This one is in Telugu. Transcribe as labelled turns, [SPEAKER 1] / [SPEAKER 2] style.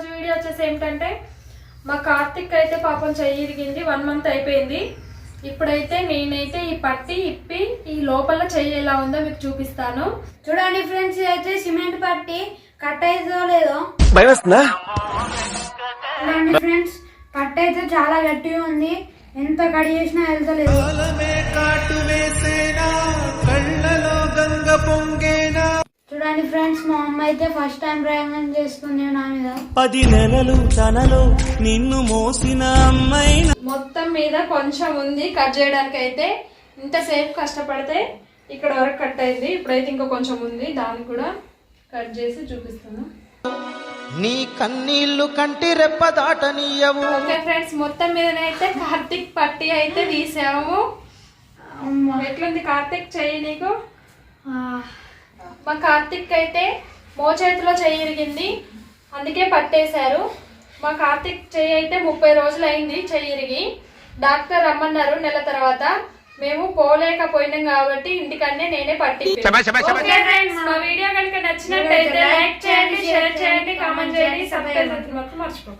[SPEAKER 1] ఈరోజు వీడియో వచ్చేసి ఏమిటంటే మా కార్తిక్ అయితే పాపం చెయ్యి ఇరిగింది వన్ మంత్ అయిపోయింది. ఇప్పుడైతే నేనైతే ఈ పట్టి ఇప్పి ఈ లోపల చెయ్యి ఎలా ఉందో మీకు చూపిస్తాను.
[SPEAKER 2] చూడండి ఫ్రెండ్స్ అయితే సిమెంట్ పట్టి కట్ అవుతుందో లేదో? చూడండి ఫ్రెండ్స్ కట్ అయితే చాలా గట్టిగా ఉంది. ఎంత కట్ చేసినా వెళ్తలేదు. చూడండి ఫ్రెండ్స్ మా అమ్మ అయితే ఫస్ట్ టైం ప్రయోగం చేస్తుంది నా మీద.
[SPEAKER 3] పది నెలలు తనలో నిన్ను మోసిన అమ్మైనా
[SPEAKER 1] మొత్తం మీద కొంచెం ఉంది కట్ చేయడానికి అయితే ఇంతసేపు కష్టపడితే ఇక్కడ వరకు కట్ అయింది. ఇప్పుడైతే ఇంకా కొంచెం ఉంది దాన్ని కూడా కట్ చేసి చూపిస్తాను
[SPEAKER 4] నీ కన్నీళ్ళు కంటి రెప్ప దాటనీయవు.
[SPEAKER 1] ఓకే ఫ్రెండ్స్ మొత్తం మీదనైతే కార్తిక్ పట్టి అయితే తీసాము. ఎట్లుంది కార్తిక్ చెయ్యి నీకు?
[SPEAKER 2] ఆ,
[SPEAKER 1] మా కార్తిక్ అయితే మోచేతిలో చెయ్యి ఇరిగింది. అందుకే పట్టేశారు. మా కార్తిక్ చెయ్యి అయితే ముప్పై రోజులు అయింది చెయ్యి ఇరిగి. డాక్టర్ రమ్మన్నారు నెల తర్వాత. మేము పోలేకపోయినాం కాబట్టి ఇంటికన్నే నేనే పట్టి మా వీడియో కనుక నచ్చినట్టయితే లైక్ చేయండి షేర్ చేయండి కామెంట్ చేయండి. సబ్స్క్రైబ్ మాత్రం మర్చిపోకండి.